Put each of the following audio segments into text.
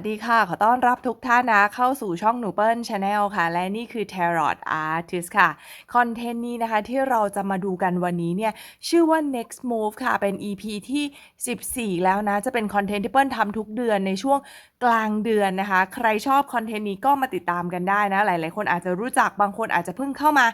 วัสดีค่ะ ขอต้อนรับทุกท่านนะ เข้าสู่ช่องหนูเปิ้ลชาแนลค่ะ และนี่คือ Tarot Artist ค่ะ คอนเทนต์นี้นะคะที่เราจะมาดูกันวันนี้เนี่ย ชื่อว่า next move ค่ะ เป็น EP ที่ 14 แล้วนะ จะเป็นคอนเทนต์ที่เปิ้ลทำทุกเดือนในช่วงกลางเดือนนะคะ ใครชอบคอนเทนต์นี้ก็มาติดตามกันได้นะ หลาย ๆ คนอาจจะรู้จักบางคนอาจจะเพิ่งเข้ามา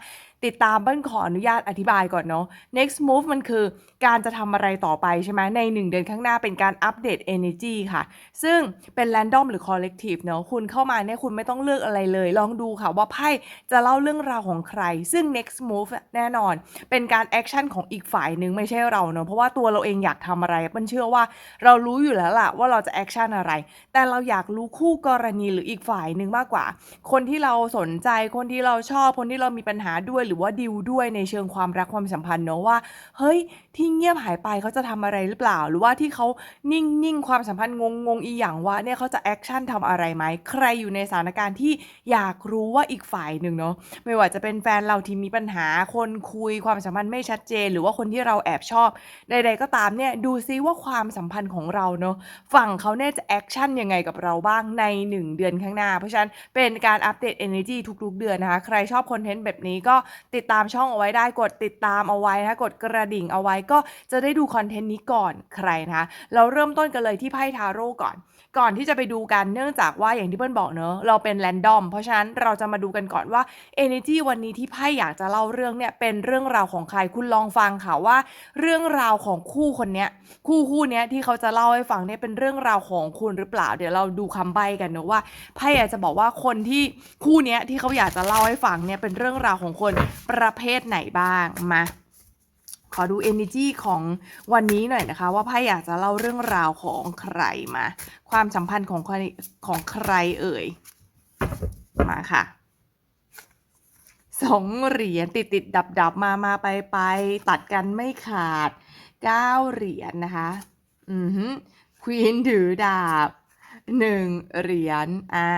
ติดตามเปิ้ลขออนุญาตอธิบายก่อนเนาะ next move มันคือการจะทำอะไรต่อไปใช่ไหมใน 1 เดือนข้างหน้าเป็นการอัปเดต energy ค่ะ ซึ่งเป็น random หรือ collective เนาะคุณเข้ามาเนี่ยคุณไม่ต้องเลือกอะไรเลย ลองดูค่ะว่าไพ่จะเล่าเรื่องราวของใคร ซึ่ง next move แน่นอน เป็นการแอคชั่นของอีกฝ่ายหนึ่งไม่ใช่เราเนาะเพราะว่าตัวเราเองอยากทำอะไรเปิ้ลเชื่อว่าเรารู้อยู่แล้วล่ะว่าเราจะแอคชั่นอะไร แต่เราอยากรู้คู่กรณีหรืออีกฝ่ายหนึ่งมากกว่า คนที่เราสนใจคนที่เราชอบคนที่เรามีปัญหาด้วยหรือว่าดิวด้วยในเชิงความรักความสัมพันธ์เนาะว่า เฮ้ย ที่เงียบหายไปเขาจะทำอะไรหรือเปล่า หรือว่าที่เขานิ่งนิ่งความสัมพันธ์งงงอีหยังว่าเนี่ยเขาจะแอคชั่นทำอะไรไหมใครอยู่ในสถานการณ์ที่อยากรู้ว่าอีกฝ่ายหนึ่งเนาะไม่ว่าจะเป็นแฟนเราที่มีปัญหาคนคุยความสัมพันธ์ไม่ชัดเจน หรือว่าคนที่เราแอบชอบใดๆก็ตามเนี่ยดูซิว่าความสัมพันธ์ของเราเนาะฝั่งเขาเนี่ยจะแอคชั่นยังไงกับเราบ้างใน 1 เดือนข้างหน้า เพราะฉะนั้นเป็นการอัปเดต energy ทุก ๆ เดือนนะคะ ใครชอบคอนเทนต์แบบนี้ก็ติดตามช่องเอาไว้ได้กดติดตามเอาไว้นะคะกดกระดิ่งเอาไว้ก็จะได้ดูคอนเทนต์นี้ก่อนใครนะคะเราเริ่มต้นกันเลยที่ไพ่ทาโร่ก่อน ก่อนที่จะไปดูกันเนื่องจากว่าอย่างที่เปิ้ลบอกเนอะเราเป็นแรนดอมเพราะฉะนั้นเราจะมาดูกันก่อนว่า Energy วันนี้ที่ไพ่อยากจะเล่าเรื่องเนี่ยเป็นเรื่องราวของใครคุณลองฟังค่ะว่า เรื่องราวของคู่คนเนี้ยคู่คู่เนี้ยที่เขาจะเล่าให้ฟังเนี่ยเป็นเรื่องราวของคุณหรือเปล่า เดี๋ยวเราดูคำใบ้กันเนอะว่าไพ่อยากจะบอกว่าคนที่คู่เนี้ยที่เขาอยากจะเล่าให้ฟังเนี่ยเป็นเรื่องราวของคนประเภทไหนบ้างมา ขอดู energy ของวันนี้หน่อยนะคะ ว่าไพ่อยากจะเล่าเรื่องราวของใครมา ความสัมพันธ์ของของใครเอ่ย มาค่ะสองเหรียญติดติดดับดับมามาไปไปตัดกันไม่ขาดเก้าเหรียญนะคะ อือฮึควีนถือดาบหนึ่งเหรียญอ่า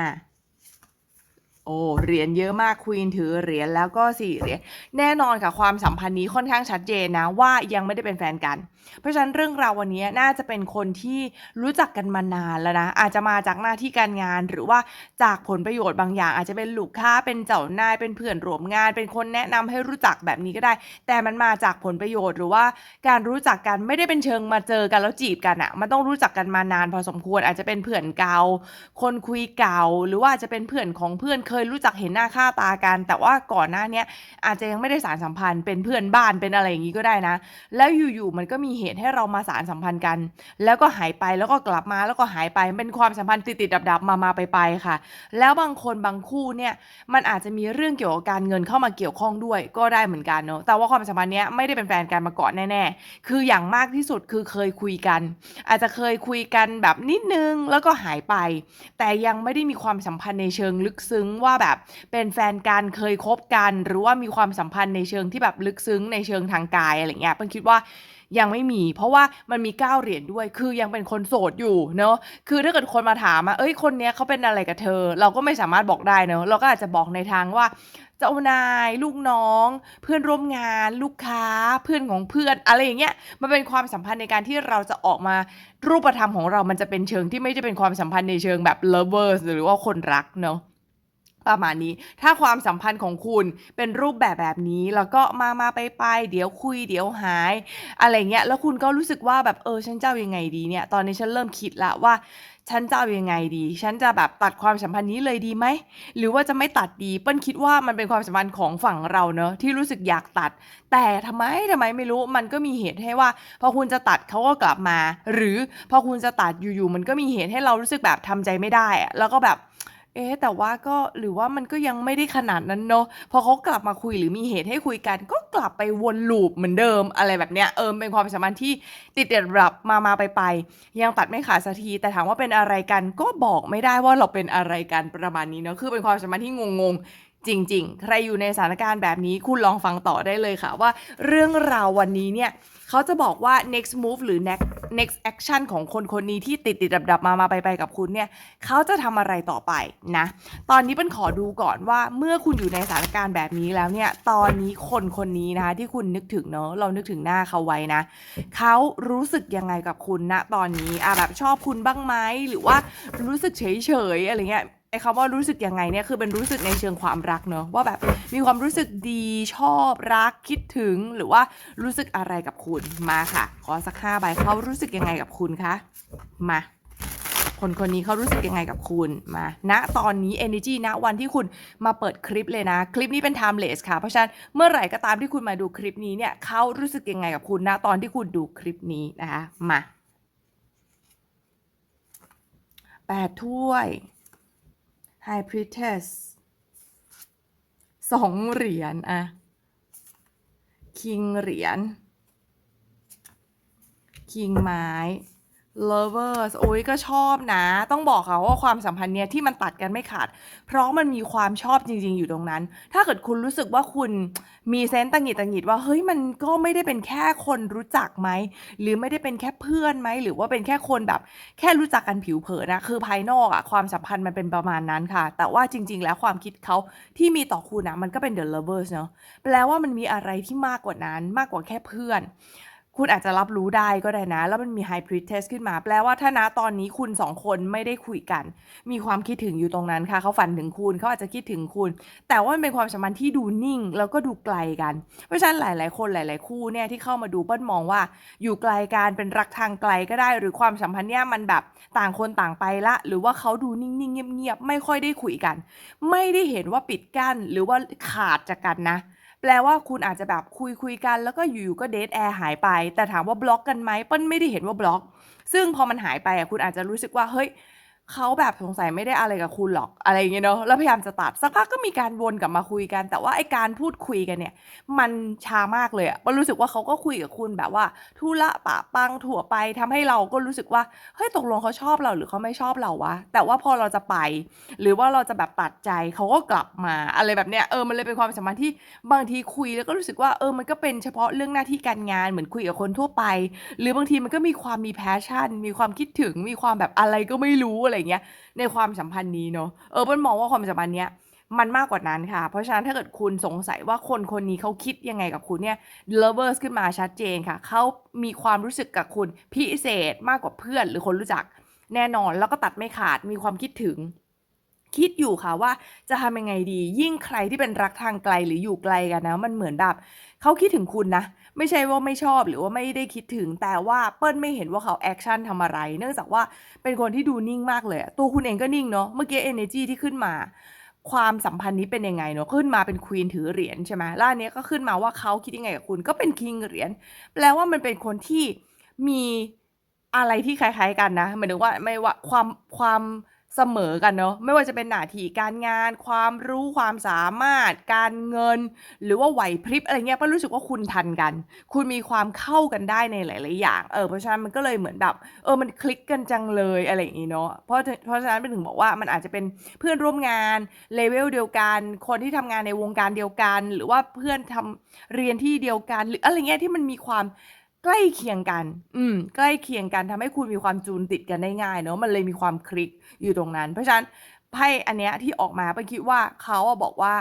โอ้เหรียญเยอะมากควีนถือเหรียญแล้วก็สี่เหรียญแน่นอนค่ะความสัมพันธ์นี้ค่อนข้างชัดเจนนะว่ายังไม่ได้เป็นแฟนกัน เพราะฉะนั้นเรื่องราววันนี้น่าจะเป็นคนที่รู้จักกันมานานแล้วนะ อาจจะมาจากหน้าที่การงานหรือว่าจากผลประโยชน์บางอย่าง อาจจะเป็นลูกค้าเป็นเจ้านายเป็นเพื่อนร่วมงาน เป็นคนแนะนำให้รู้จักแบบนี้ก็ได้ แต่มันมาจากผลประโยชน์หรือว่าการรู้จักกันไม่ได้เป็นเชิงมาเจอกันแล้วจีบกันอะมันต้องรู้จักกันมานานพอสมควรอาจจะเป็นเพื่อนเก่าคนคุยเก่า หรือว่าจจะเป็นเพื่อนของเพื่อนเคยรู้จักเห็นหน้าค่าตากัน แต่ว่าก่อนหน้าเนี้ยอาจจะยังไม่ได้สารสัมพันธ์ เป็นเพื่อนบ้านเป็นอะไรอย่างนี้ก็ได้นะ แล้วอยู่ๆมันก็มีเหตุให้เรามาสารสัมพันธ์กัน แล้วก็หายไปแล้วก็กลับมาแล้วก็หายไปเป็นความสัมพันธ์ติดๆดับๆมามาไปไปๆค่ะ แล้วบางคนบางคู่เนี่ยมันอาจจะมีเรื่องเกี่ยวกับการเงินเข้ามาเกี่ยวข้องด้วยก็ได้เหมือนกันเนอะแต่ว่าความสัมพันธ์เนี้ยไม่ได้เป็นแฟนกันมาก่อนแน่ๆคืออย่างมากที่สุดคือเคยคุยกัน อาจจะเคยคุยกันแบบนิดนึงแล้วก็หายไป แต่ยังไม่ได้มีความสัมพันธ์ในเชิงลึกซึ้งว่าว่าแบบเป็นแฟนกันเคยคบกัน หรือว่ามีความสัมพันธ์ในเชิงที่แบบลึกซึ้งในเชิงทางกายอะไรเงี้ยเปิ้ลคิดว่ายังไม่มี เพราะว่ามันมี9เหรียญด้วย คือยังเป็นคนโสดอยู่เนอะคือถ้าเกิดคนมาถามอะเอ้ยคนเนี้ยเขาเป็นอะไรกับเธอ เราก็ไม่สามารถบอกได้เนอะเราก็อาจจะบอกในทางว่าเจ้านายลูกน้อง เพื่อนร่วมงาน ลูกค้า เพื่อนของเพื่อนอะไรอย่างเงี้ยมันเป็นความสัมพันธ์ในการที่เราจะออกมารูปธรรมของเรามันจะเป็นเชิงที่ไม่ได้เป็นความสัมพันธ์ในเชิงแบบ lovers หรือว่าคนรักเนาะ ประมาณนี้ ถ้าความสัมพันธ์ของคุณเป็นรูปแบบแบบนี้ แล้วก็มามาไปไปเดี๋ยวคุย เดี๋ยวหาย อะไรเงี้ย แล้วคุณก็รู้สึกว่าแบบเออฉันจะเอายังไงดีเนี่ย ตอนนี้ฉันเริ่มคิดละว่าฉันจะเอายังไงดี ฉันจะแบบตัดความสัมพันธ์นี้เลยดีไหม หรือว่าจะไม่ตัดดี เปิ้ลคิดว่ามันเป็นความสัมพันธ์ของฝั่งเราเนอะที่รู้สึกอยากตัด แต่ทำไมทำไมไม่รู้ มันก็มีเหตุให้ว่า พอคุณจะตัดเขาก็กลับมา หรือพอคุณจะตัดอยู่ๆมันก็มีเหตุให้เรารู้สึกแบบทำใจไม่ได้ แล้วก็แบบ เอ๊ะ แต่ว่าก็ หรือว่ามันก็ยังไม่ได้ขนาดนั้นเนาะ พอเขากลับมาคุย หรือมีเหตุให้คุยกัน ก็กลับไปวนลูปเหมือนเดิม อะไรแบบเนี้ย เออ เป็นความสัมพันธ์ที่ติดเด็ดรับมามาไปไปยังตัดไม่ขาดสักที แต่ถามว่าเป็นอะไรกัน ก็บอกไม่ได้ว่าเราเป็นอะไรกันประมาณนี้เนาะ คือเป็นความสัมพันธ์ที่งงๆ จริง ๆ ใครอยู่ในสถานการณ์แบบนี้คุณลองฟังต่อได้เลยค่ะว่า เรื่องราววันนี้เนี่ย เขาจะบอกว่า next move หรือ next next action ของคนคนนี้ที่ติดติดดับดับมามาไปไปกับคุณเนี่ยเขาจะทำอะไรต่อไปนะ ตอนนี้เป็นขอดูก่อนว่าเมื่อคุณอยู่ในสถานการณ์แบบนี้แล้วเนี่ย ตอนนี้คนคนนี้นะคะที่คุณนึกถึงเนอะเรานึกถึงหน้าเขาไว้นะเขารู้สึกยังไงกับคุณณตอนนี้อะแบบชอบคุณบ้างไหมหรือว่ารู้สึกเฉยๆอะไรเงี้ย อ้คำว่ารู้สึกยังไงเนี่ยคือเป็นรู้สึกในเชิงความรักเนอะว่าแบบมีความรู้สึกดีชอบรักคิดถึงหรือว่ารู้สึกอะไรกับคุณมาค่ะ ขอสักห้าใบเขารู้สึกยังไงกับคุณคะมาคนคนนี้เขารู้สึกยังไงกับคุณมาณตอนนี้ energy ณวันที่คุณมาเปิดคลิปเลยนะ คลิปนี้เป็น timeless ค่ะ เพราะฉะนั้นเมื่อไหร่ก็ตามที่คุณมาดูคลิปนี้เนี่ยเขารู้สึกยังไงกับคุณณตอนที่คุณดูคลิปนี้นะคะมาแปดถ้วย ไฮพริตเทสสองเหรียญอะ คิงเหรียญ คิงไม้ lovers โอ้ยก็ชอบนะ ต้องบอกค่ะว่าความสัมพันธ์เนี้ยที่มันตัดกันไม่ขาด เพราะมันมีความชอบจริง ๆ อยู่ตรงนั้น ถ้าเกิดคุณรู้สึกว่าคุณมีเซนต์ตังหิดตังหิดว่าเฮ้ยมันก็ไม่ได้เป็นแค่คนรู้จักไหม หรือไม่ได้เป็นแค่เพื่อนไหม หรือว่าเป็นแค่คนแบบ แค่รู้จักกันผิวเผินนะคือภายนอกอะความสัมพันธ์มันเป็นประมาณนั้นค่ะ แต่ว่าจริง ๆ แล้วความคิดเขาที่มีต่อคุณนะมันก็เป็น the lovers เนอะแปลว่ามันมีอะไรที่มากกว่านั้นมากกว่าแค่เพื่อน คุณอาจจะรับรู้ได้ก็ได้นะ แล้วมันมี high priestess ขึ้นมา แปลว่าถ้านะตอนนี้คุณสองคนไม่ได้คุยกัน มีความคิดถึงอยู่ตรงนั้นค่ะ เขาฝันถึงคุณ เขาอาจจะคิดถึงคุณ แต่ว่ามันเป็นความสัมพันธ์ที่ดูนิ่ง แล้วก็ดูไกลกัน เพราะฉะนั้นหลาย ๆ คนหลาย ๆ คู่เนี่ยที่เข้ามาดูเปิ้ลมองว่า อยู่ไกลกันเป็นรักทางไกลก็ได้ หรือความสัมพันธ์เนี่ยมันแบบต่างคนต่างไปละ หรือว่าเขาดูนิ่ง ๆ เงียบ ๆ ไม่ค่อยได้คุยกัน ไม่ได้เห็นว่าปิดกั้นหรือว่าขาดจากกันนะ แปลว่าคุณอาจจะแบบคุยคุยกัน แล้วก็อยู่ก็เดทแอร์หายไป แต่ถามว่าบล็อกกันไหมเปิ้ลไม่ได้เห็นว่าบล็อก ซึ่งพอมันหายไปอะคุณอาจจะรู้สึกว่าเฮ้ย เขาแบบสงสัยไม่ได้อะไรกับคุณหรอก อะไรอย่างเงี้ยเนาะ แล้วพยายามจะตัด สักพักก็มีการวนกลับมาคุยกัน แต่ว่าไอการพูดคุยกันเนี่ย มันช้ามากเลยอะมันรู้สึกว่าเขาก็คุยกับคุณแบบว่าทุละปะปังถั่วไปทำให้เราก็รู้สึกว่า เฮ้ย ตกลงเขาชอบเราหรือเขาไม่ชอบเราวะ แต่ว่าพอเราจะไป หรือว่าเราจะแบบตัดใจเขาก็กลับมาอะไรแบบเนี้ย เออ มันเลยเป็นความสัมพันธ์ที่บางทีคุยแล้วก็รู้สึกว่า เออ มันก็เป็นเฉพาะเรื่องหน้าที่การงานเหมือนคุยกับคนทั่วไป หรือบางทีมันก็มีความมีแพชชั่น มีความคิดถึง มีความแบบอะไรก็ไม่รู้อะไรเงี้ยในความสัมพันธ์นี้เนาะเออเปิ้ลมองว่าความสัมพันธ์เนี้ยมันมากกว่านั้นค่ะ เพราะฉะนั้นถ้าเกิดคุณสงสัยว่าคนคนนี้เขาคิดยังไงกับคุณเนี่ย lovers ขึ้นมาชัดเจนค่ะ เขามีความรู้สึกกับคุณพิเศษมากกว่าเพื่อนหรือคนรู้จักแน่นอนแล้วก็ตัดไม่ขาดมีความคิดถึง คิดอยู่ค่ะว่าจะทำยังไงดี ยิ่งใครที่เป็นรักทางไกลหรืออยู่ไกลกันนะ มันเหมือนแบบเขาคิดถึงคุณนะ ไม่ใช่ว่าไม่ชอบหรือว่าไม่ได้คิดถึง แต่ว่าเปิ้ลไม่เห็นว่าเขาแอคชั่นทำอะไร เนื่องจากว่าเป็นคนที่ดูนิ่งมากเลย ตัวคุณเองก็นิ่งเนาะเมื่อกี้ energy ที่ขึ้นมา ความสัมพันธ์นี้เป็นยังไงเนาะขึ้นมาเป็นควีนถือเหรียญใช่ไหมล้วอันเนี้ยก็ขึ้นมาว่าเขาคิดยังไงกับคุณก็เป็นคิงเหรียญแปลว่ามันเป็นคนที่มีอะไรที่คล้ายๆกันนะหมายถึงว่าไม่ว่าความความ เสมอกันเนาะไม่ว่าจะเป็นหน้าที่การงาน ความรู้ความสามารถ การเงิน หรือว่าไหวพริบอะไรเงี้ยก็รู้สึกว่าคุณทันกัน คุณมีความเข้ากันได้ในหลายๆอย่างเออเพราะฉะนั้นมันก็เลยเหมือนแบบเออมันคลิกกันจังเลยอะไรอย่างงี้เนาะเพราะเพราะฉะนั้นเป็นถึงบอกว่ามันอาจจะเป็นเพื่อนร่วมงานเลเวลเดียวกัน คนที่ทำงานในวงการเดียวกัน หรือว่าเพื่อนทำเรียนที่เดียวกัน หรืออะไรเงี้ยที่มันมีความ ใกล้เคียงกัน อืม ใกล้เคียงกันทำให้คุณมีความจูนติดกันได้ง่ายเนาะมันเลยมีความคลิกอยู่ตรงนั้น เพราะฉะนั้นไพ่อันเนี้ยที่ออกมาเป้คิดว่าเขาอะบอกว่า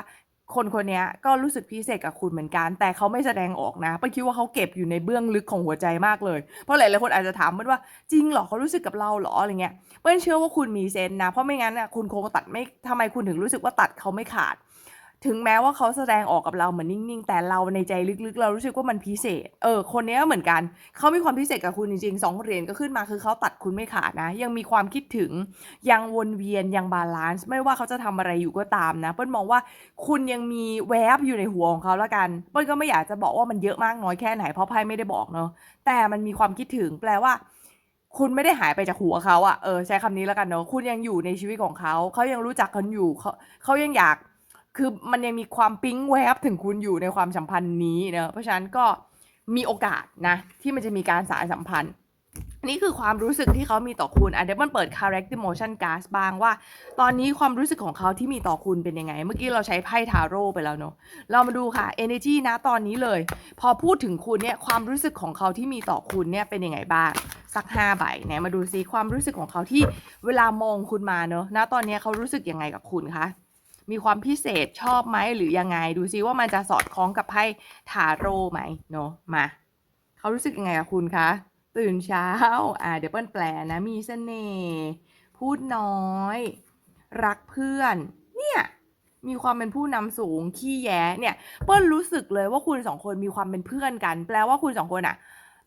คนคนเนี้ยก็รู้สึกพิเศษกับคุณเหมือนกัน แต่เขาไม่แสดงออกนะเป้คิดว่าเขาเก็บอยู่ในเบื้องลึกของหัวใจมากเลย เพราะหลายๆคนอาจจะถามเปิ้ลว่าจริงเหรอเขารู้สึกกับเราเหรออะไรเงี้ยเปิ้ลเชื่อว่าคุณมีเซนนะ เพราะไม่งั้นน่ะคุณคงตัดไม่ทำไมคุณถึงรู้สึกว่าตัดเขาไม่ขาด ถึงแม้ว่าเขาแสดงออกกับเราเหมือนนิ่งๆ แต่เราในใจลึกๆ เรารู้สึกว่ามันพิเศษ เออ คนนี้ยเหมือนกัน เขามีความพิเศษกับคุณจริงๆสองเหรียญก็ขึ้นมาคือเขาตัดคุณไม่ขาดนะ ยังมีความคิดถึง ยังวนเวียน ยังบาลานซ์ ไม่ว่าเขาจะทำอะไรอยู่ก็ตามนะ เปิ้ลมองว่าคุณยังมีแวบอยู่ในหัวของเขาแล้วกัน เปิ้ลก็ไม่อยากจะบอกว่ามันเยอะมากน้อยแค่ไหน เพราะไพ่ไม่ได้บอกเนาะ แต่มันมีความคิดถึงแปลว่าคุณไม่ได้หายไปจากหัวเขาอะเออใช้คำนี้แล้วกันเนาะ คุณยังอยู่ในชีวิตของเขา เขายังรู้จักกันอยู่เขาเขายังอยาก คือมันยังมีความปิ๊งแวบถึงคุณอยู่ในความสัมพันธ์นี้เนะเพราะฉะนั้นก็มีโอกาสนะ ที่มันจะมีการสารสัมพันธ์ นี่คือความรู้สึกที่เขามีต่อคุณอะเดี๋ยวมันเปิด correct emotion card บ้างว่า ตอนนี้ความรู้สึกของเขาที่มีต่อคุณเป็นยังไง เมื่อกี้เราใช้ไพ่ทาโร่ไปแล้วเนาะเรามาดูค่ะ energy นะตอนนี้เลย พอพูดถึงคุณเนี่ยความรู้สึกของเขาที่มีต่อคุณเนี่ยเป็นยังไงบ้างสักห้าใบไหนมาดูซิความรู้สึกของเขาที่เวลามองคุณมาเนาะณตอนนี้เขารู้สึกยังไงกับคุณคะ มีความพิเศษชอบไหมหรือยังไงดูซิว่ามันจะสอดคล้องกับไพ่ทาโร่ไหมเนาะมาเขารู้สึกยังไงกับคุณคะตื่นเช้าอ่าเดี๋ยวเปิ้ลแปลนะมีเสน่ห์พูดน้อย รักเพื่อน เนี่ยมีความเป็นผู้นำสูงขี้แย้เนี่ยเปิ้ลรู้สึกเลยว่าคุณสองคนมีความเป็นเพื่อนกัน แปลว่าคุณสองคนอะ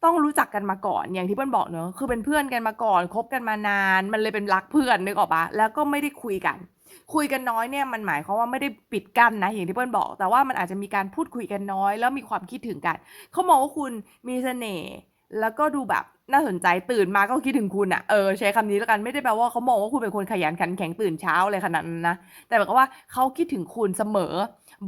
ต้องรู้จักกันมาก่อนอย่างที่เปิ้ลบอกเนอะคือเป็นเพื่อนกันมาก่อนคบกันมานาน มันเลยเป็นรักเพื่อนนึกออกปะแล้วก็ไม่ได้คุยกัน คุยกันน้อยเนี่ยมันหมายความว่าไม่ได้ปิดกั้นนะอย่างที่เปิ้ลบอก แต่ว่ามันอาจจะมีการพูดคุยกันน้อย แล้วมีความคิดถึงกันเขามองว่าคุณมีเสน่ห์แล้วก็ดูแบบน่าสนใจตื่นมาก็คิดถึงคุณอะเออใช้คำนี้แล้วกันไม่ได้แปลว่าเขามองว่าคุณเป็นคนขยันขันแข็งตื่นเช้าอะไรขนาดนั้นนะแต่หมายความว่าเขาคิดถึงคุณเสมอ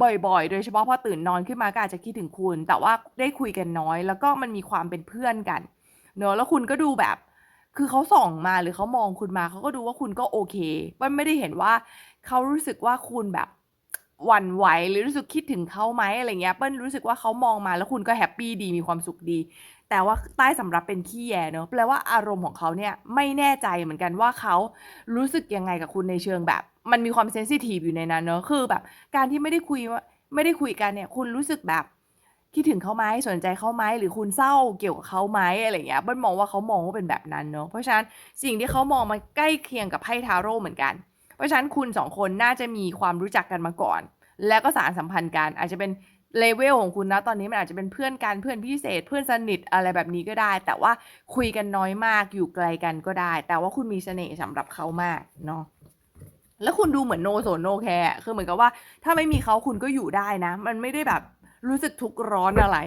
บ่อยๆ โดยเฉพาะพอตื่นนอนขึ้นมาก็อาจจะคิดถึงคุณ แต่ว่าได้คุยกันน้อย แล้วก็มันมีความเป็นเพื่อนกันเนอะแล้วคุณก็ดูแบบ คือเขาส่องมาหรือเขามองคุณมาเขาก็ดูว่าคุณก็โอเค มันไม่ได้เห็นว่าเขารู้สึกว่าคุณแบบหวั่นไหวหรือรู้สึกคิดถึงเขาไหมอะไรเงี้ยเปิ้ลรู้สึกว่าเขามองมาแล้วคุณก็แฮปปี้ดีมีความสุขดี แต่ว่าใต้สำรับเป็นขี้แยเนอะแปลว่าอารมณ์ของเขาเนี่ยไม่แน่ใจเหมือนกันว่าเขารู้สึกยังไงกับคุณในเชิงแบบ มันมีความเซนซิทีฟอยู่ในนั้นเนอะคือแบบ การที่ไม่ได้คุยว่าไม่ได้คุยกันเนี่ย คุณรู้สึกแบบ คิดถึงเขาไหมสนใจเขาไหมหรือคุณเศร้าเกี่ยวกับเขาไหมอะไรเงี้ยเบิ้ลมองว่าเขามองว่าเป็นแบบนั้นเนอะเพราะฉะนั้นสิ่งที่เขามองมันใกล้เคียงกับไพ่ทาโร่เหมือนกัน เพราะฉะนั้นคุณสองคนน่าจะมีความรู้จักกันมาก่อน แล้วก็สารสัมพันธ์กันอาจจะเป็นเลเวลของคุณนะตอนนี้มันอาจจะเป็นเพื่อนกันเพื่อนพิเศษ เพื่อนสนิทอะไรแบบนี้ก็ได้ แต่ว่าคุยกันน้อยมากอยู่ไกลกันก็ได้ แต่ว่าคุณมีเสน่ห์สำหรับเขามากเนาะแล้วคุณดูเหมือนโนโซโนแคร์คือเหมือนกับว่า ถ้าไม่มีเขาคุณก็อยู่ได้นะ มันไม่ได้แบบ รู้สึกทุกข์ร้อนอะไร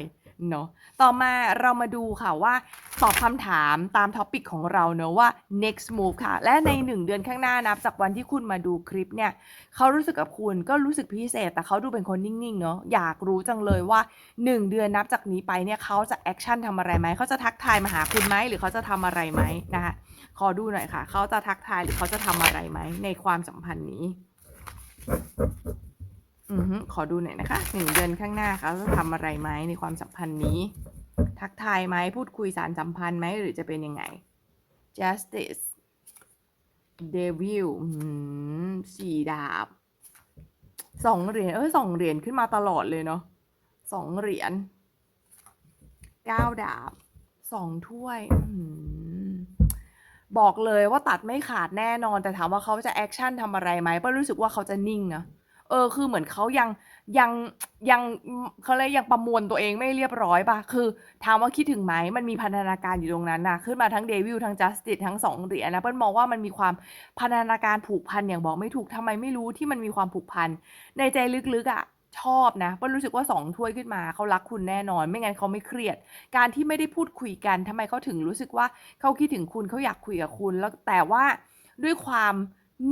เนาะต่อมาเรามาดูค่ะว่าตอบคำถามตามท็อปิกของเราเนอะว่า next move ค่ะ และในหนึ่งเดือนข้างหน้านับจากวันที่คุณมาดูคลิปเนี่ยเขารู้สึกกับคุณก็รู้สึกพิเศษ แต่เขาดูเป็นคนนิ่งๆเนอะอยากรู้จังเลยว่า 1 เดือนนับจากนี้ไปเนี่ยเขาจะแอคชั่นทำอะไรไหมเขาจะทักทายมาหาคุณไหมหรือเขาจะทำอะไรไหมนะคะขอดูหน่อยค่ะ เขาจะทักทายหรือเขาจะทำอะไรไหมในความสัมพันธ์นี้ อือขอดูหน่อยนะคะหนึ่งเดือนข้างหน้าเขาจะทำอะไรไหมในความสัมพันธ์นี้ ทักทายไหมพูดคุยสารสัมพันธ์ไหมหรือจะเป็นยังไง justice devil สี่ดาบสองเหรียญเออสองเหรียญขึ้นมาตลอดเลยเนาะสองเหรียญเก้าดาบสองถ้วยบอกเลยว่าตัดไม่ขาดแน่นอน แต่ถามว่าเขาจะแอคชั่นทำอะไรไหมป้ารู้สึกว่าเขาจะนิ่งนะ เออ คือเหมือนเขายังยังยังเขาเลยกยังประมวลตัวเองไม่เรียบร้อยป่ะ คือถามว่าคิดถึงไหมมันมีพันธนาการอยู่ตรงนั้นนะขึ้นมาทั้งเดวิลทั้งจัสติสทั้งสองเหรียญนะเปิ้ลมองว่ามันมีความพันธนาการผูกพันอย่างบอกไม่ถูกทำไมไม่รู้ที่มันมีความผูกพันในใจลึกๆอะชอบนะเปิ้ลรู้สึกว่าสองถ้วยขึ้นมาเขารักคุณแน่นอน ไม่งั้นเขาไม่เครียด การที่ไม่ได้พูดคุยกันทำไมเขาถึงรู้สึกว่าเขาคิดถึงคุณเขาอยากคุยกับคุณแล้วแต่ว่าด้วยความ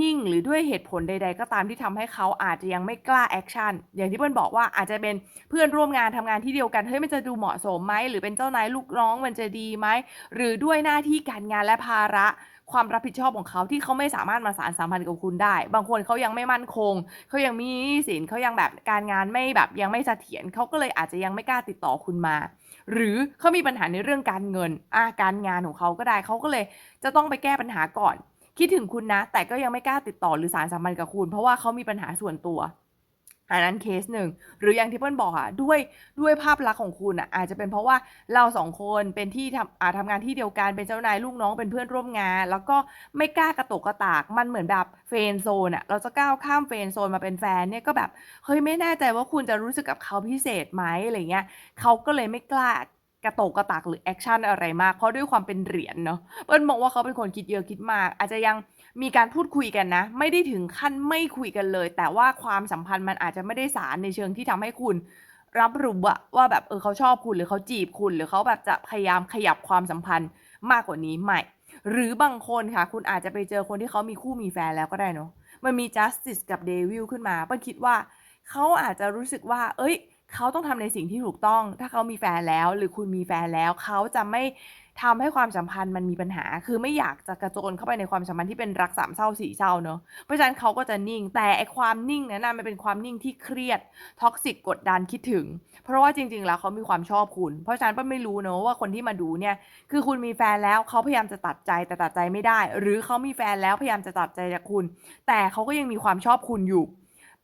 นิ่งหรือด้วยเหตุผลใด ๆ ก็ตามที่ทำให้เขาอาจจะยังไม่กล้าแอคชั่นอย่างที่เปิ้ลบอกว่าอาจจะเป็นเพื่อนร่วมงานทำงานที่เดียวกันเฮ้ยมันจะดูเหมาะสมไหมหรือเป็นเจ้านายลูกน้องมันจะดีไหมหรือด้วยหน้าที่การงานและภาระความรับผิดชอบของเขาที่เขาไม่สามารถมาสารสัมพันธ์กับคุณได้ บางคนเขายังไม่มั่นคง เขายังมีสินเขายังแบบการงานไม่แบบยังไม่เสถียรเขาก็เลยอาจจะยังไม่กล้าติดต่อคุณมา หรือเขามีปัญหาในเรื่องการเงินอาการงานของเขาก็ได้เขาก็เลยจะต้องไปแก้ปัญหาก่อน คิดถึงคุณนะ แต่ก็ยังไม่กล้าติดต่อหรือสารสัมพันธ์กับคุณ เพราะว่าเขามีปัญหาส่วนตัวอันนั้นเคสหนึ่งหรืออย่างที่เปิ้ลบอกอะด้วยด้วยภาพลักษณ์ของคุณอะอาจจะเป็นเพราะว่าเราสองคนเป็นที่ทำอาทำงานที่เดียวกันเป็นเจ้านายลูกน้องเป็นเพื่อนร่วมงาน แล้วก็ไม่กล้ากระตกกระตากมันเหมือนแบบเฟรนโซนอะเราจะก้าวข้ามเฟรนโซนมาเป็นแฟนเนี่ยก็แบบเฮ้ยไม่แน่ใจว่าคุณจะรู้สึกกับเขาพิเศษไหมอะไรเงี้ยเขาก็เลยไม่กล้า กระโตกกระตากหรือแอคชั่นอะไรมากเพราะด้วยความเป็นเหรียญเนาะเปิ้ลมองว่าเขาเป็นคนคิดเยอะคิดมาก อาจจะยังมีการพูดคุยกันนะ ไม่ได้ถึงขั้นไม่คุยกันเลย แต่ว่าความสัมพันธ์มันอาจจะไม่ได้สารในเชิงที่ทำให้คุณรับรู้อะว่าแบบเออเขาชอบคุณหรือเขาจีบคุณ หรือเขาแบบจะพยายามขยับความสัมพันธ์มากกว่านี้ไม่ หรือบางคนค่ะ คุณอาจจะไปเจอคนที่เขามีคู่มีแฟนแล้วก็ได้เนาะมันมี justice กับ devil ขึ้นมาเปิ้ลคิดว่าเขาอาจจะรู้สึกว่า เอ้ย เขาต้องทำในสิ่งที่ถูกต้อง ถ้าเขามีแฟนแล้ว หรือคุณมีแฟนแล้ว เขาจะไม่ทำให้ความสัมพันธ์มันมีปัญหา คือไม่อยากจะกระโจนเข้าไปในความสัมพันธ์ที่เป็นรักสามเศร้าสี่เศร้าเนอะเพราะฉะนั้นเขาก็จะนิ่ง แต่ไอความนิ่งนั้นนะมันเป็นความนิ่งที่เครียด ท็อกซิกกดดันคิดถึง เพราะว่าจริง ๆ แล้วเขามีความชอบคุณ เพราะฉะนั้นเป้าไม่รู้เนอะว่าคนที่มาดูเนี่ย คือคุณมีแฟนแล้วเขาพยายามจะตัดใจแต่ตัดใจไม่ได้ หรือเขามีแฟนแล้วพยายามจะตัดใจจากคุณ แต่เขาก็ยังมีความชอบคุณอยู่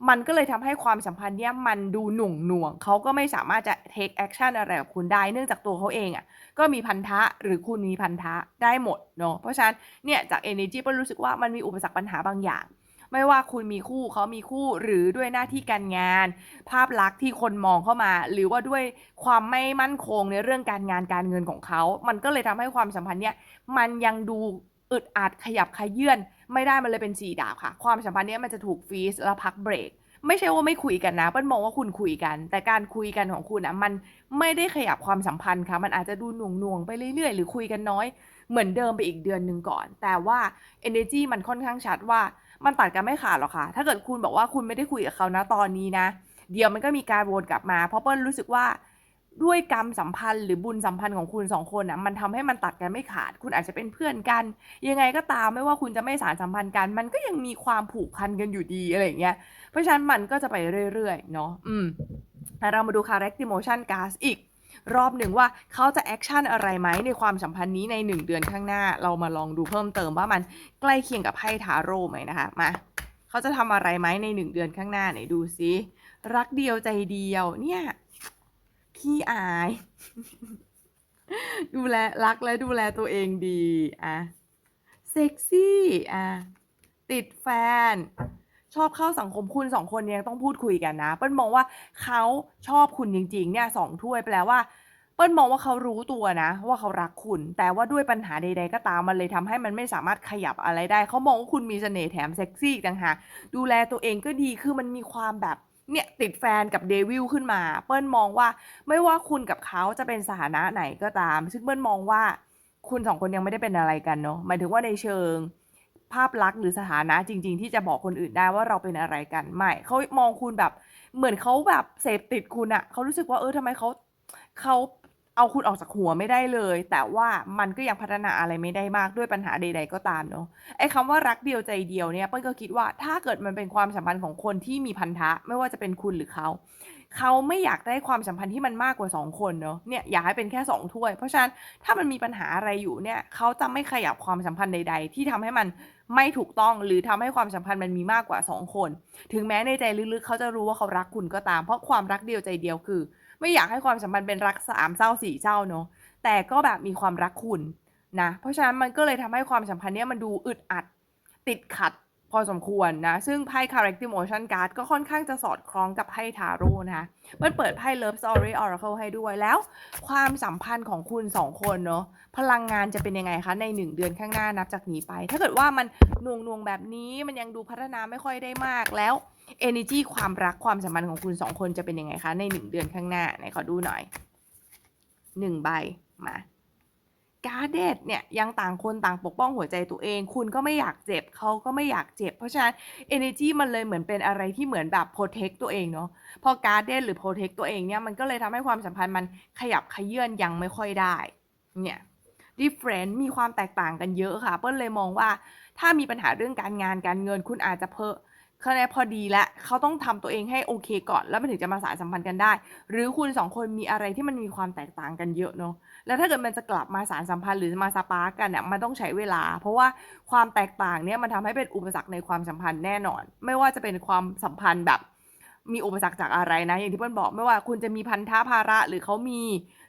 มันก็เลยทำให้ความสัมพันธ์เนี่ยมันดูหน่วงหน่วงเขาก็ไม่สามารถจะ take action อะไรกับคุณได้ เนื่องจากตัวเขาเองอะ่ะก็มีพันธะหรือคุณมีพันธะได้หมดเนาะเพราะฉะนั้นเนี่ยจาก energy เป้ารู้สึกว่ามันมีอุปสรรคปัญหาบางอย่าง ไม่ว่าคุณมีคู่เขามีคู่หรือด้วยหน้าที่การงาน ภาพลักษณ์ที่คนมองเข้ามา หรือว่าด้วยความไม่มั่นคงในเรื่องการงานการเงินของเขา มันก็เลยทำให้ความสัมพันธ์เนี่ยมันยังดูอึดอัดขยับขยื่น ไม่ได้มันเลยเป็นสีดาบค่ะ ความสัมพันธ์เนี้ยมันจะถูกฟรีซแล้วพักเบรกไม่ใช่ว่าไม่คุยกันนะเปิ้ลมองว่าคุณคุยกัน แต่การคุยกันของคุณอะมันไม่ได้ขยับความสัมพันธ์ค่ะ มันอาจจะดูหน่วงหน่วงๆไปเรื่อยๆ หรือคุยกันน้อย เหมือนเดิมไปอีกเดือนหนึ่งก่อน แต่ว่า energy มันค่อนข้างชัดว่ามันตัดกันไม่ขาดหรอกค่ะ ถ้าเกิดคุณบอกว่าคุณไม่ได้คุยกับเขานะตอนนี้นะ เดี๋ยวมันก็มีการวนกลับมา เพราะเปิ้ลรู้สึกว่า ด้วยกรรมสัมพันธ์หรือบุญสัมพันธ์ของคุณสองคนอะมันทำให้มันตัดกันไม่ขาด คุณอาจจะเป็นเพื่อนกัน ยังไงก็ตามไม่ว่าคุณจะไม่สารสัมพันธ์กัน มันก็ยังมีความผูกพันกันอยู่ดีอะไรอย่างเงี้ยเพราะฉะนั้นมันก็จะไปเรื่อยๆเนาะอืมเรามาดู correct emotion gas อีกรอบหนึ่งว่าเขาจะแอคชั่นอะไรไหมในความสัมพันธ์นี้ใน 1 เดือนข้างหน้า เรามาลองดูเพิ่มเติมว่ามันใกล้เคียงกับไพ่ทาโร่ไหมนะคะมาเขาจะทำอะไรไหมใน 1 เดือนข้างหน้าไหนดูซิรักเดียวใจเดียวเนี่ย ขี้อาย ดูแลรักและดูแลตัวเองดีอะเซ็กซี่อะติดแฟน ชอบเข้าสังคมคุณสองคนยังต้องพูดคุยกันนะ เปิ้ลมองว่าเขาชอบคุณจริง ๆ เนี่ยสองถ้วยแปลว่าเปิ้ลมองว่าเขารู้ตัวนะ ว่าเขารักคุณ แต่ว่าด้วยปัญหาใด ๆ ก็ตามมันเลยทำให้มันไม่สามารถขยับอะไรได้ เขามองว่าคุณมีเสน่ห์แถมเซ็กซี่ต่างหากดูแลตัวเองก็ดีคือมันมีความแบบ เนี่ยติดแฟนกับเดวิลขึ้นมา เปิ้ลมองว่าไม่ว่าคุณกับเขาจะเป็นสถานะไหนก็ตาม ซึ่งเปิ้ลมองว่าคุณสองคนยังไม่ได้เป็นอะไรกันเนาะหมายถึงว่าในเชิง ภาพลักษณ์หรือสถานะจริง ๆ ที่จะบอกคนอื่นได้ว่าเราเป็นอะไรกันไม่เขามองคุณแบบเหมือนเขาแบบเสพติดคุณอะเขารู้สึกว่าเออทำไมเขาเขา เอาคุณออกจากหัวไม่ได้เลย แต่ว่ามันก็ยังพัฒนาอะไรไม่ได้มากด้วยปัญหาใด ๆ ก็ตามเนาะไอ้คำว่ารักเดียวใจเดียวเนี่ยเปิ้ลก็คิดว่าถ้าเกิดมันเป็นความสัมพันธ์ของคนที่มีพันธะ ไม่ว่าจะเป็นคุณหรือเขาเขาไม่อยากได้ความสัมพันธ์ที่มันมากกว่าสองคนเนาะเนี่ยอยากให้เป็นแค่สองถ้วย เพราะฉะนั้นถ้ามันมีปัญหาอะไรอยู่เนี่ยเขาจะไม่ขยับความสัมพันธ์ใด ๆ ที่ทำให้มันไม่ถูกต้องหรือทำให้ความสัมพันธ์มันมีมากกว่าสองคน ถึงแม้ในใจลึกๆเขาจะรู้ว่าเขารักคุณก็ตาม เพราะความรักเดียวใจเดียวคือ ไม่อยากให้ความสัมพันธ์เป็นรักสามเศร้าสี่เศร้าเนาะแต่ก็แบบมีความรักคุณนะเพราะฉะนั้นมันก็เลยทำให้ความสัมพันธ์เนี้ยมันดูอึดอัดติดขัดพอสมควรนะ ซึ่งไพ่ Correct Emotion Card ก็ค่อนข้างจะสอดคล้องกับไพ่ทาโร่นะคะมันเปิดไพ่ Love Story Oracle ให้ด้วยแล้ว ความสัมพันธ์ของคุณสองคนเนาะพลังงานจะเป็นยังไงคะ ใน 1 เดือนข้างหน้านับจากนี้ไป ถ้าเกิดว่ามันน่วงนวงแบบนี้มันยังดูพัฒนาไม่ค่อยได้มากแล้ว Energy ความรักความสัมพันธ์ของคุณสองคนจะเป็นยังไงคะใน1เดือนข้างหน้าไหนขอดูหน่อย1ใบมาการเดดเนี่ยยังต่างคนต่างปกป้องหัวใจตัวเอง คุณก็ไม่อยากเจ็บเขาก็ไม่อยากเจ็บ เพราะฉะนั้น energy มันเลยเหมือนเป็นอะไรที่เหมือนแบบ protect ตัวเองเนาะพอการเดนหรือ protect ตัวเองเนี่ยมันก็เลยทำให้ความสัมพันธ์มันขยับขยื่นยังไม่ค่อยได้เนี่ย different มีความแตกต่างกันเยอะค่ะ เปิ้ลเลยมองว่าถ้ามีปัญหาเรื่องการงานการเงินคุณอาจจะเพอ คะแนนพอดีและเขาต้องทำตัวเองให้โอเคก่อน แล้วมันถึงจะมาสานสัมพันธ์กันได้ หรือคุณสองคนมีอะไรที่มันมีความแตกต่างกันเยอะเนาะแล้วถ้าเกิดมันจะกลับมาสารสัมพันธ์หรือมาสปาร์กกันเนี่ยมันต้องใช้เวลา เพราะว่าความแตกต่างเนี่ยมันทำให้เป็นอุปสรรคในความสัมพันธ์แน่นอน ไม่ว่าจะเป็นความสัมพันธ์แบบมีอุปสรรคจากอะไรนะ อย่างที่เพื่อนบอกไม่ว่าคุณจะมีพันธะภาระหรือเขามี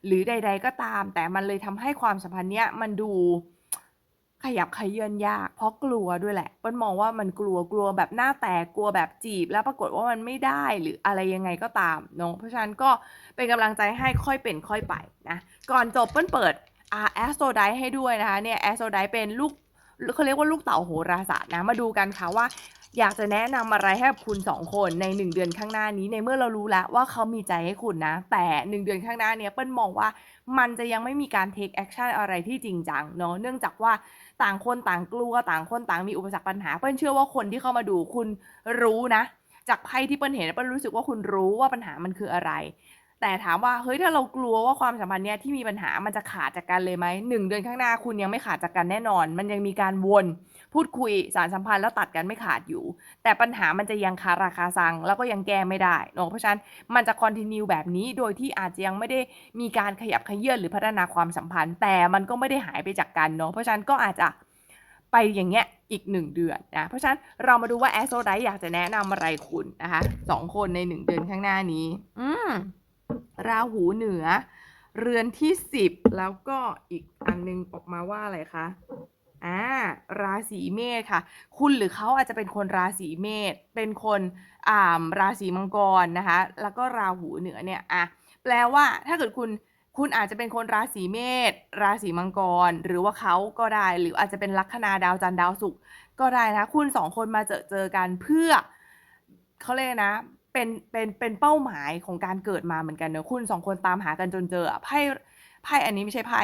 หรือใด ๆ ก็ตาม แต่มันเลยทำให้ความสัมพันธ์เนี้ยมันดู ขยับขยื่นยาก เพราะกลัวด้วยแหละเปิ้ลมองว่ามันกลัวกลัวแบบหน้าแตกกลัวแบบจีบ แล้วปรากฏว่ามันไม่ได้หรืออะไรยังไงก็ตามเนาะเพราะฉะนั้นก็เป็นกำลังใจให้ค่อยเป็นค่อยไปนะก่อนจบเปิ้ลเปิดอาแอสโตไดให้ด้วยนะคะเนี่ยแอสโตไดเป็นลูกเขาเรียกว่าลูกเต่าโหราศาสตร์นะมาดูกันค่ะว่าอยากจะแนะนำอะไรให้กับคุณสองคนใน 1 เดือนข้างหน้านี้ในเมื่อเรารู้แล้วว่าเขามีใจให้คุณนะ แต่ 1 เดือนข้างหน้าเนี้ยเปิ้ลมองว่ามันจะยังไม่มีการ take action อะไรที่จริงจังเนาะเนื่องจากว่า ต่างคนต่างกลัวต่างคนต่างมีอุปสรรคปัญหา เปิ้ลเชื่อว่าคนที่เข้ามาดูคุณรู้นะ จากไพ่ที่เปิ้ลเห็นเปิ้ลรู้สึกว่าคุณรู้ว่าปัญหามันคืออะไร แต่ถามว่าเฮ้ยถ้าเรากลัวว่าความสัมพันธ์เนี้ยที่มีปัญหามันจะขาดจากกันเลยไหมหนึ่งเดือนข้างหน้าคุณยังไม่ขาดจากกันแน่นอน มันยังมีการวน พูดคุยสารสัมพันธ์แล้วตัดกันไม่ขาดอยู่ แต่ปัญหามันจะยังคาราคาซังแล้วก็ยังแก้ไม่ได้เนอะเพราะฉะนั้นมันจะคอนติเนียแบบนี้โดยที่อาจจะยังไม่ได้มีการขยับเขยื่อนหรือพัฒนาความสัมพันธ์ แต่มันก็ไม่ได้หายไปจากกันเนาะเพราะฉะนั้นก็อาจจะไปอย่างเงี้ยอีกหนึ่งเดือนนะ เพราะฉะนั้นเรามาดูว่าแอสโซไดอยากจะแนะนำอะไรคุณนะคะสองคนในหนึ่งเดือนข้างหน้านี้ อืมราหูเหนือ เรือนที่สิบแล้วก็อีกอันนึงออกมาว่าอะไรคะ อ่าราศีเมษค่ะ คุณหรือเขาอาจจะเป็นคนราศีเมษเป็นคนอ่าราศีมังกรนะคะ แล้วก็ราหูเหนือเนี่ยอะแปลว่าถ้าเกิดคุณคุณอาจจะเป็นคนราศีเมษราศีมังกร หรือว่าเขาก็ได้ หรืออาจจะเป็นลัคนาดาวจันทร์ดาวศุกร์ก็ได้นะ คุณสองคนมาเจอเจอกันเพื่อเขาเรียกนะเป็นเป็นเป็นเป้าหมายของการเกิดมาเหมือนกันเนอะคุณสองคนตามหากันจนเจอไพ่ไพ่อันนี้ไม่ใช่ไพ่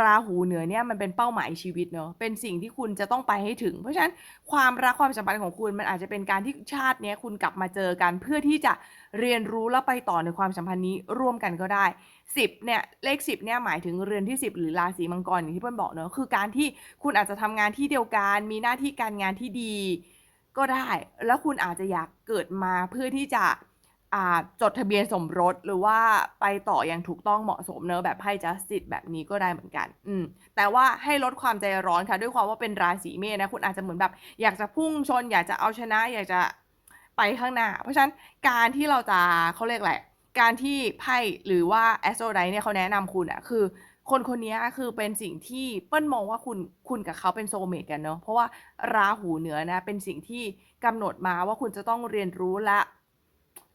ราหูเหนือเนี่ยมันเป็นเป้าหมายชีวิตเนอะเป็นสิ่งที่คุณจะต้องไปให้ถึง เพราะฉะนั้นความรักความสัมพันธ์ของคุณมันอาจจะเป็นการที่ชาติเนี้ยคุณกลับมาเจอกัน เพื่อที่จะเรียนรู้แล้วไปต่อในความสัมพันธ์นี้ร่วมกันก็ได้สิบเนี่ยเลขสิบเนี่ยหมายถึงเรือนที่สิบหรือราศีมังกรอย่างที่เพื่อนบอกเนอะคือการที่คุณอาจจะทำงานที่เดียวกัน มีหน้าที่การงานที่ดี ก็ได้ แล้วคุณอาจจะอยากเกิดมาเพื่อที่จะ จดทะเบียนสมรสหรือว่าไปต่ออย่างถูกต้องเหมาะสมเนอะแบบไพ่ justice แบบนี้ก็ได้เหมือนกัน อืมแต่ว่าให้ลดความใจร้อนค่ะ ด้วยความว่าเป็นราศีเมษนะ คุณอาจจะเหมือนแบบ อยากจะพุ่งชน อยากจะเอาชนะ อยากจะไปข้างหน้า เพราะฉะนั้นการที่เราจะเขาเรียกอะไรการที่ไพ่หรือว่าแอสโตรไดเนี่ยเขาแนะนำคุณอะคือ คนคนนี้คือเป็นสิ่งที่เปิ้ลมองว่าคุณคุณกับเขาเป็นโซเมตกันเนาะเพราะว่าราหูเหนือนะเป็นสิ่งที่กำหนดมาว่าคุณจะต้องเรียนรู้และ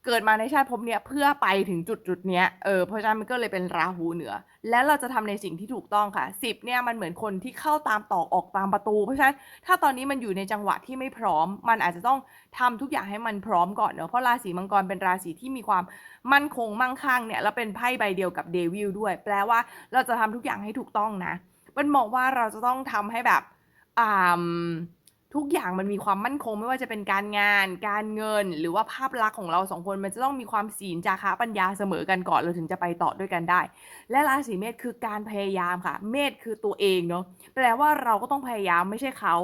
เกิดมาในชาติภพเนี้ยเพื่อไปถึงจุดจุดเนี้ยเออเพราะฉะนั้นมันก็เลยเป็นราหูเหนือ และเราจะทำในสิ่งที่ถูกต้องค่ะสิบเนี่ยมันเหมือนคนที่เข้าตามตอกออกตามประตู เพราะฉะนั้นถ้าตอนนี้มันอยู่ในจังหวะที่ไม่พร้อม มันอาจจะต้องทำทุกอย่างให้มันพร้อมก่อนเนาะเพราะราศีมังกรเป็นราศีที่มีความมั่นคงมั่งคั่งเนี่ยแล้วเป็นไพ่ใบเดียวกับเดวิลด้วย แปลว่าเราจะทำทุกอย่างให้ถูกต้องนะมันมองว่าเราจะต้องทำให้แบบอ่า ทุกอย่างมันมีความมั่นคงไม่ว่าจะเป็นการงาน การเงิน หรือว่าภาพลักษณ์ของเราสองคนมันจะต้องมีความศีลจาคะปัญญาเสมอกันก่อนเราถึงจะไปต่อด้วยกันได้ และราศีเมษคือการพยายามค่ะ เมษคือตัวเองเนาะแปลว่าเราก็ต้องพยายามไม่ใช่เขา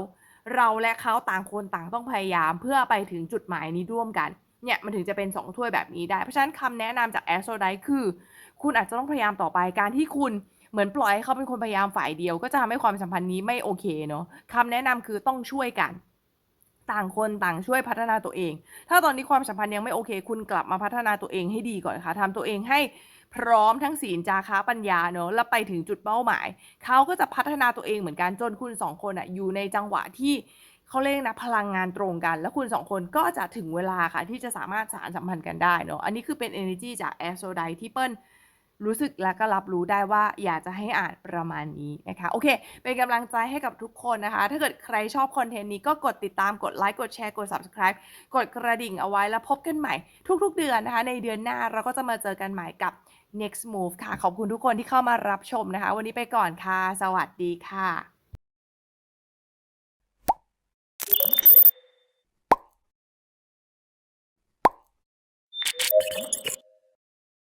เราและเขาต่างคนต่างต้องพยายามเพื่อไปถึงจุดหมายนี้ร่วมกันเนี่ยมันถึงจะเป็นสองถ้วยแบบนี้ได้ เพราะฉะนั้นคำแนะนำจากแอสโซไดคือ คุณอาจจะต้องพยายามต่อไปการที่คุณ เหมือนปล่อยให้เขาเป็นคนพยายามฝ่ายเดียว ก็จะทำให้ความสัมพันธ์นี้ไม่โอเคเนาะคำแนะนำคือต้องช่วยกัน ต่างคนต่างช่วยพัฒนาตัวเอง ถ้าตอนนี้ความสัมพันธ์ยังไม่โอเค คุณกลับมาพัฒนาตัวเองให้ดีก่อนค่ะทำตัวเองให้พร้อมทั้งศีลจาคะปัญญาเนอะแล้วไปถึงจุดเป้าหมาย เขาก็จะพัฒนาตัวเองเหมือนกันจนคุณสองคนอะอยู่ในจังหวะที่เขาเรียกนะพลังงานตรงกัน แล้วคุณสองคนก็จะถึงเวลาค่ะ ที่จะสามารถสารสัมพันธ์กันได้เนอะอันนี้คือเป็น energy จากแอสโซไดที่เปิ้ล รู้สึกและก็รับรู้ได้ว่าอยากจะให้อ่านประมาณนี้นะคะโอเค เป็นกำลังใจให้กับทุกคนนะคะ ถ้าเกิดใครชอบคอนเทนต์นี้ก็กดติดตามกดไลค์กดแชร์กด subscribe กดกระดิ่งเอาไว้แล้วพบกันใหม่ ทุกๆเดือนนะคะ ในเดือนหน้าเราก็จะมาเจอกันใหม่กับ next move ค่ะ ขอบคุณทุกคนที่เข้ามารับชมนะคะ วันนี้ไปก่อนค่ะ สวัสดีค่ะ